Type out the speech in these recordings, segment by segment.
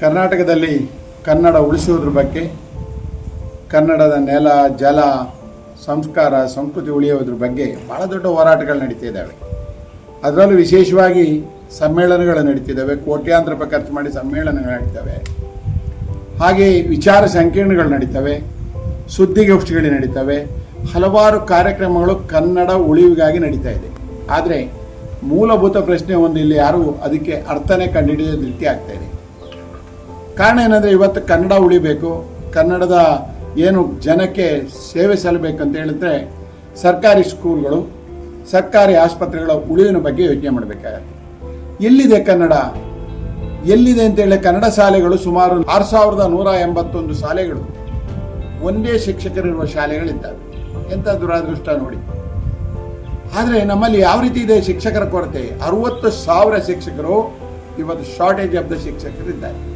ಕರ್ನಾಟಕದಲ್ಲಿ ಕನ್ನಡ ಉಳಿಸುವುದ್ರ ಬಗ್ಗೆ, ಕನ್ನಡದ ನೆಲ, ಜಲ, ಸಂಸ್ಕಾರ, ಸಂಸ್ಕೃತಿ ಉಳಿಯೋದ್ರ ಬಗ್ಗೆ ಭಾಳ ದೊಡ್ಡ ಹೋರಾಟಗಳು ನಡೀತಾ ಇದ್ದಾವೆ. ಅದರಲ್ಲೂ ವಿಶೇಷವಾಗಿ ಸಮ್ಮೇಳನಗಳು ನಡೀತಿದ್ದಾವೆ, ಕೋಟ್ಯಾಂತರ ರೂಪಾಯಿ ಖರ್ಚು ಮಾಡಿ ಸಮ್ಮೇಳನಗಳು ನಡೀತವೆ. ಹಾಗೆ ವಿಚಾರ ಸಂಕಿರಣಗಳು ನಡೀತವೆ ಸುದ್ದಿಗೋಷ್ಠಿಗಳು ನಡೀತವೆ, ಹಲವಾರು ಕಾರ್ಯಕ್ರಮಗಳು ಕನ್ನಡ ಉಳಿವಿಗಾಗಿ ನಡೀತಾ ಇದೆ. ಆದರೆ ಮೂಲಭೂತ ಪ್ರಶ್ನೆ ಒಂದು ಇಲ್ಲಿ ಯಾರು ಅದಕ್ಕೆ ಅರ್ಥನೇ ಕಂಡುಹಿಡಿಯೋದು ರೀತಿ ಆಗ್ತಾ ಇದೆ. ಕಾರಣ ಏನಂದರೆ ಇವತ್ತು ಕನ್ನಡ ಉಳಿಬೇಕು. ಕನ್ನಡದ ಏನು ಜನಕ್ಕೆ ಸೇವೆ ಸಲ್ಲಬೇಕಂತ ಅಂತ ಹೇಳಿದ್ರೆ ಸರ್ಕಾರಿ ಸ್ಕೂಲ್ಗಳು, ಸರ್ಕಾರಿ ಆಸ್ಪತ್ರೆಗಳ ಉಳಿವಿನ ಬಗ್ಗೆ ಯೋಚನೆ ಮಾಡಬೇಕಾಗತ್ತೆ. ಎಲ್ಲಿದೆ ಕನ್ನಡ? ಎಲ್ಲಿದೆ ಅಂತೇಳಿ ಕನ್ನಡ ಶಾಲೆಗಳು ಸುಮಾರು ಆರು ಸಾವಿರದ ನೂರ ಎಂಬತ್ತೊಂದು ಶಾಲೆಗಳು ಒಂದೇ ಶಿಕ್ಷಕರಿರುವ ಶಾಲೆಗಳಿದ್ದಾವೆ. ಎಂಥ ದುರಾದೃಷ್ಟ ನೋಡಿ. ಆದರೆ ನಮ್ಮಲ್ಲಿ ಯಾವ ರೀತಿ ಇದೆ ಶಿಕ್ಷಕರ ಕೊರತೆ? ಅರುವತ್ತು ಸಾವಿರ ಶಿಕ್ಷಕರು, ಇವತ್ತು ಶಾರ್ಟೇಜ್ ಆಫ್ ದ ಶಿಕ್ಷಕರಿದ್ದಾರೆ.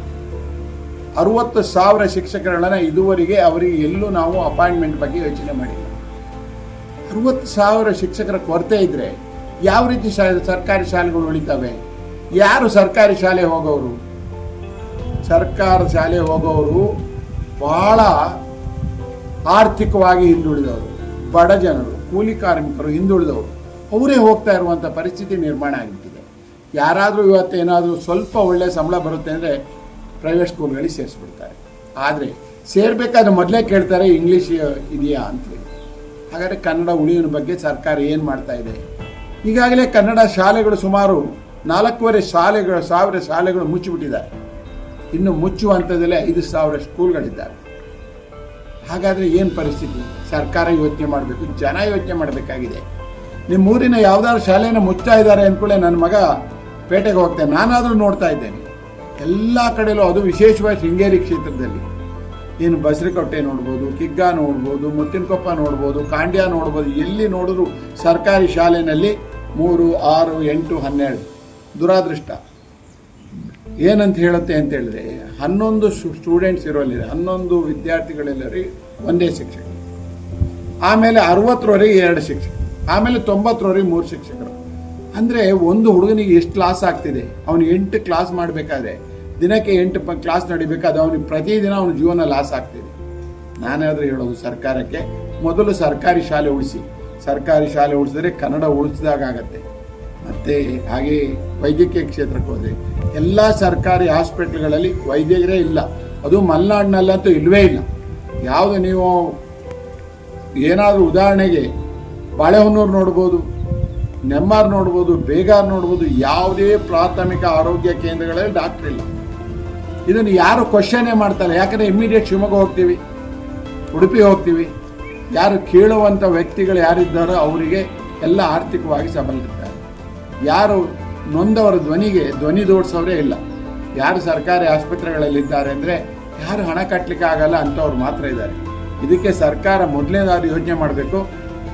ಅರುವತ್ತು ಸಾವಿರ ಶಿಕ್ಷಕರುಗಳನ್ನು ಇದುವರೆಗೆ ಅವರಿಗೆ ಎಲ್ಲೂ ನಾವು ಅಪಾಯಿಂಟ್ಮೆಂಟ್ ಬಗ್ಗೆ ಯೋಚನೆ ಮಾಡಿಲ್ಲ. ಅರುವತ್ತು ಸಾವಿರ ಶಿಕ್ಷಕರ ಕೊರತೆ ಇದ್ದರೆ ಯಾವ ರೀತಿ ಸರ್ಕಾರಿ ಶಾಲೆಗಳು ಉಳಿತಾವೆ? ಯಾರು ಸರ್ಕಾರಿ ಶಾಲೆ ಹೋಗೋರು? ಸರ್ಕಾರ ಶಾಲೆ ಹೋಗೋರು ಬಹಳ ಆರ್ಥಿಕವಾಗಿ ಹಿಂದುಳಿದವರು, ಬಡ ಜನರು, ಕೂಲಿ ಕಾರ್ಮಿಕರು ಹಿಂದುಳಿದವರು. ಅವರೇ ಹೋಗ್ತಾ ಇರುವಂಥ ಪರಿಸ್ಥಿತಿ ನಿರ್ಮಾಣ ಆಗಿಬಿಟ್ಟಿದೆ. ಯಾರಾದರೂ ಇವತ್ತು ಏನಾದರೂ ಸ್ವಲ್ಪ ಒಳ್ಳೆಯ ಸಂಬಳ ಬರುತ್ತೆ ಅಂದರೆ ಪ್ರೈವೇಟ್ ಸ್ಕೂಲ್ಗಳಿಗೆ ಸೇರಿಸ್ಬಿಡ್ತಾರೆ. ಆದರೆ ಸೇರ್ಬೇಕಾದ್ರೆ ಮೊದಲೇ ಕೇಳ್ತಾರೆ ಇಂಗ್ಲೀಷ್ ಇದೆಯಾ? ಅಂತೇಳಿ ಹಾಗಾದರೆ ಕನ್ನಡ ಉಳಿವಿನ ಬಗ್ಗೆ ಸರ್ಕಾರ ಏನು ಮಾಡ್ತಾ ಇದೆ? ಈಗಾಗಲೇ ಕನ್ನಡ ಶಾಲೆಗಳು ಸುಮಾರು ನಾಲ್ಕೂವರೆ ಶಾಲೆಗಳು, ಸಾವಿರ ಶಾಲೆಗಳು ಮುಚ್ಚಿಬಿಟ್ಟಿದ್ದಾರೆ. ಇನ್ನು ಮುಚ್ಚುವ ಐದು ಸಾವಿರ ಸ್ಕೂಲ್ಗಳಿದ್ದಾವೆ. ಹಾಗಾದರೆ ಏನು ಪರಿಸ್ಥಿತಿ? ಸರ್ಕಾರ ಯೋಚನೆ ಮಾಡಬೇಕು, ಜನ ಯೋಚನೆ ಮಾಡಬೇಕಾಗಿದೆ. ನಿಮ್ಮೂರಿನ ಯಾವ್ದಾದ್ರು ಶಾಲೆನ ಮುಚ್ತಾ ಇದ್ದಾರೆ ಅಂದ್ಕೊಳ್ಳೆ ನನ್ನ ಮಗ ಪೇಟೆಗೆ ಹೋಗ್ತೇನೆ, ನಾನಾದರೂ ನೋಡ್ತಾ ಇದ್ದೇನೆ. ಎಲ್ಲ ಕಡೆಯಲ್ಲೂ ಅದು ವಿಶೇಷವಾಗಿ ಶೃಂಗೇರಿ ಕ್ಷೇತ್ರದಲ್ಲಿ. ಏನು ಬಸರಿಕೊಟ್ಟೆ ನೋಡ್ಬೋದು, ಕಿಗ್ಗಾ ನೋಡ್ಬೋದು, ಮುತ್ತಿನಕೊಪ್ಪ ನೋಡ್ಬೋದು, ಕಾಂಡ್ಯ ನೋಡ್ಬೋದು, ಎಲ್ಲಿ ನೋಡಿದ್ರು ಸರ್ಕಾರಿ ಶಾಲೆಯಲ್ಲಿ ಮೂರು, ಆರು, ಎಂಟು, ಹನ್ನೆರಡು. ದುರಾದೃಷ್ಟ. ಏನಂತ ಹೇಳುತ್ತೆ ಅಂತ ಹೇಳಿದ್ರೆ, ಹನ್ನೊಂದು ಸ್ಟೂಡೆಂಟ್ಸ್ ಇರೋಲ್ಲಿದೆ, ಹನ್ನೊಂದು ವಿದ್ಯಾರ್ಥಿಗಳೆಲ್ಲರಿ ಒಂದೇ ಶಿಕ್ಷಕ. ಆಮೇಲೆ ಅರವತ್ತರವರೆಗೆ ಎರಡು ಶಿಕ್ಷಕ, ಆಮೇಲೆ ತೊಂಬತ್ತರವರೆಗೆ ಮೂರು ಶಿಕ್ಷಕರು. ಅಂದರೆ ಒಂದು ಹುಡುಗನಿಗೆ ಎಷ್ಟು ಕ್ಲಾಸ್ ಆಗ್ತಿದೆ, ಅವನು ಎಂಟು ಕ್ಲಾಸ್ ಮಾಡಬೇಕಾದ್ರೆ ದಿನಕ್ಕೆ ಎಂಟು ಕ್ಲಾಸ್ ಅದು ಅವನಿಗೆ ಪ್ರತಿದಿನ ಅವನ ಜೀವನ ಲಾಸ್ ಆಗ್ತಿದೆ. ನಾನಾದರೂ ಹೇಳೋದು ಸರ್ಕಾರಕ್ಕೆ, ಮೊದಲು ಸರ್ಕಾರಿ ಶಾಲೆ ಉಳಿಸಿ. ಸರ್ಕಾರಿ ಶಾಲೆ ಉಳಿಸಿದ್ರೆ ಕನ್ನಡ ಉಳಿಸಿದಾಗ ಆಗತ್ತೆ. ಮತ್ತು ಹಾಗೆ ವೈದ್ಯಕೀಯ ಕ್ಷೇತ್ರಕ್ಕೆ ಹೋದರೆ, ಎಲ್ಲ ಸರ್ಕಾರಿ ಹಾಸ್ಪಿಟ್ಲ್ಗಳಲ್ಲಿ ವೈದ್ಯರೇ ಇಲ್ಲ. ಅದು ಮಲೆನಾಡಿನಲ್ಲಂತೂ ಇಲ್ಲವೇ ಇಲ್ಲ. ಯಾವುದು ನೀವು ಏನಾದರೂ ಉದಾಹರಣೆಗೆ ಬಾಳೆಹೊನ್ನೂರು ನೋಡ್ಬೋದು, ನೆಮ್ಮಾರ್ ನೋಡ್ಬೋದು, ಬೇಗಾರ್ ನೋಡ್ಬೋದು, ಯಾವುದೇ ಪ್ರಾಥಮಿಕ ಆರೋಗ್ಯ ಕೇಂದ್ರಗಳಲ್ಲಿ ಡಾಕ್ಟರ್ ಇಲ್ಲ. ಇದನ್ನು ಯಾರು ಕ್ವಶನೇ ಮಾಡ್ತಾರೆ. ಯಾಕಂದರೆ ಇಮಿಡಿಯೇಟ್ ಶಿವಮೊಗ್ಗ ಹೋಗ್ತೀವಿ, ಉಡುಪಿ ಹೋಗ್ತೀವಿ. ಯಾರು ಕೇಳುವಂಥ ವ್ಯಕ್ತಿಗಳು ಯಾರಿದ್ದಾರೋ ಅವರಿಗೆ ಎಲ್ಲ ಆರ್ಥಿಕವಾಗಿ ಸಬಲರಿರ್ತಾರೆ ಯಾರು ನೊಂದವರ ಧ್ವನಿಗೆ ಧ್ವನಿ ದೋಡಿಸೋರೇ ಇಲ್ಲ. ಯಾರು ಸರ್ಕಾರಿ ಆಸ್ಪತ್ರೆಗಳಲ್ಲಿದ್ದಾರೆ ಅಂದರೆ ಯಾರು ಹಣ ಕಟ್ಟಲಿಕ್ಕೆ ಆಗಲ್ಲ ಅಂಥವ್ರು ಮಾತ್ರ ಇದ್ದಾರೆ. ಇದಕ್ಕೆ ಸರ್ಕಾರ ಮೊದಲನೇದಾದ್ರು ಯೋಚನೆ ಮಾಡಬೇಕು.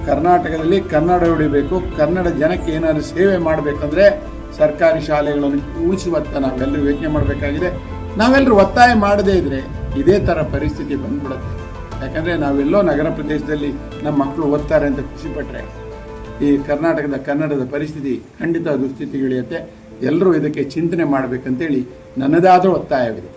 ಕರ್ನಾಟಕದಲ್ಲಿ ಕನ್ನಡ ಉಳಿಬೇಕು. ಕನ್ನಡ ಜನಕ್ಕೆ ಏನಾದರೂ ಸೇವೆ ಮಾಡಬೇಕಂದ್ರೆ ಸರ್ಕಾರಿ ಶಾಲೆಗಳನ್ನು ಉಳಿಸುವತ್ತ ನಾವೆಲ್ಲರೂ ಯೋಚನೆ ಮಾಡಬೇಕಾಗಿದೆ. ನಾವೆಲ್ಲರೂ ಒತ್ತಾಯ ಮಾಡದೇ ಇದ್ರೆ ಇದೇ ಥರ ಪರಿಸ್ಥಿತಿ ಬಂದ್ಬಿಡುತ್ತೆ. ಯಾಕಂದರೆ ನಾವೆಲ್ಲೋ ನಗರ ಪ್ರದೇಶದಲ್ಲಿ ನಮ್ಮ ಮಕ್ಕಳು ಓದ್ತಾರೆ ಅಂತ ಖುಷಿಪಟ್ಟರೆ ಈ ಕರ್ನಾಟಕದ, ಕನ್ನಡದ ಪರಿಸ್ಥಿತಿ ಖಂಡಿತ ದುಸ್ಥಿತಿಗಿಳಿಯುತ್ತೆ. ಎಲ್ಲರೂ ಇದಕ್ಕೆ ಚಿಂತನೆ ಮಾಡಬೇಕಂತೇಳಿ ನನ್ನದಾದ ಒತ್ತಾಯವಿದೆ.